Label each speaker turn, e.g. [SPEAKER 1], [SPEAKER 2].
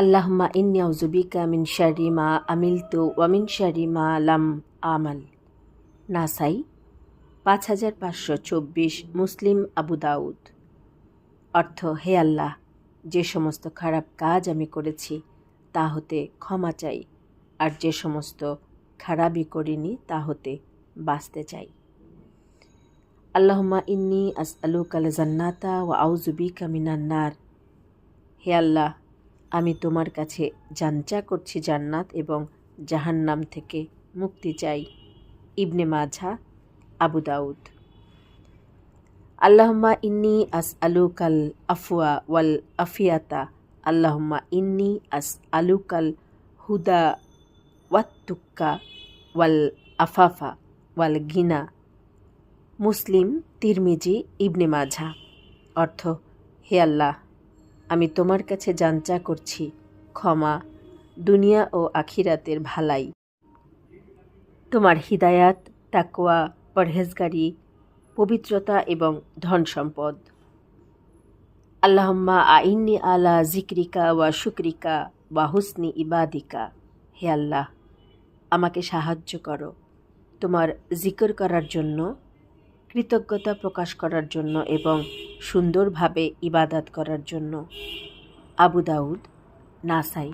[SPEAKER 1] আল্লাহম্মা ইন্নি আউজুবিকা মিন শারি মা আমিলতু ওয়ামিন শারি মা লাম আমাল। নাসাই, পাঁচ হাজার পাঁচশো চব্বিশ মুসলিম আবু দাউদ। অর্থ, হে আল্লাহ, যে সমস্ত খারাপ কাজ আমি করেছি, তা হতে ক্ষমা চাই, আর যে সমস্ত খারাপই করিনি, তা হতে বাঁচতে চাই। আল্লাহমা ইন্নি আস আলুকাল জান্নাতা ও আউজুবিকা মিনান্নার হে আল্লাহ আমি তোমার কাছে জানচা করছি জান্নাত এবং জাহান্নাম থেকে মুক্তি চাই। ইবনে মাঝা আবু দাউদ। আল্লাহম্মা ইন্নি আস আলুকাল আফওয়া ওয়াল আফিয়াতা। আল্লাহম্মা ইন্নি আস আলুকাল হুদা ওয়াত্তুক্কা ওয়াল আফাফা ওয়াল গিনা। মুসলিম, তিরমিজি, ইবনে মাঝা অর্থ, হে আল্লাহ। আমি তোমার কাছে যাঞ্চা করছি, ক্ষমা, দুনিয়া ও আখিরাতের ভালাই। তোমার হিদায়াত, তাকওয়া, পরহেজগারি, পবিত্রতা এবং ধন সম্পদ আল্লাহম্মা আইন্নি আলা জিক্রিকা ওয়া শুক্রিকা ওয়া হুসনি ইবাদিকা। হে আল্লাহ, আমাকে সাহায্য করো। তোমার জিকর করার জন্য কৃতজ্ঞতা প্রকাশ করার জন্য এবং সুন্দরভাবে ইবাদাত করার জন্য। আবু দাউদ নাসাই।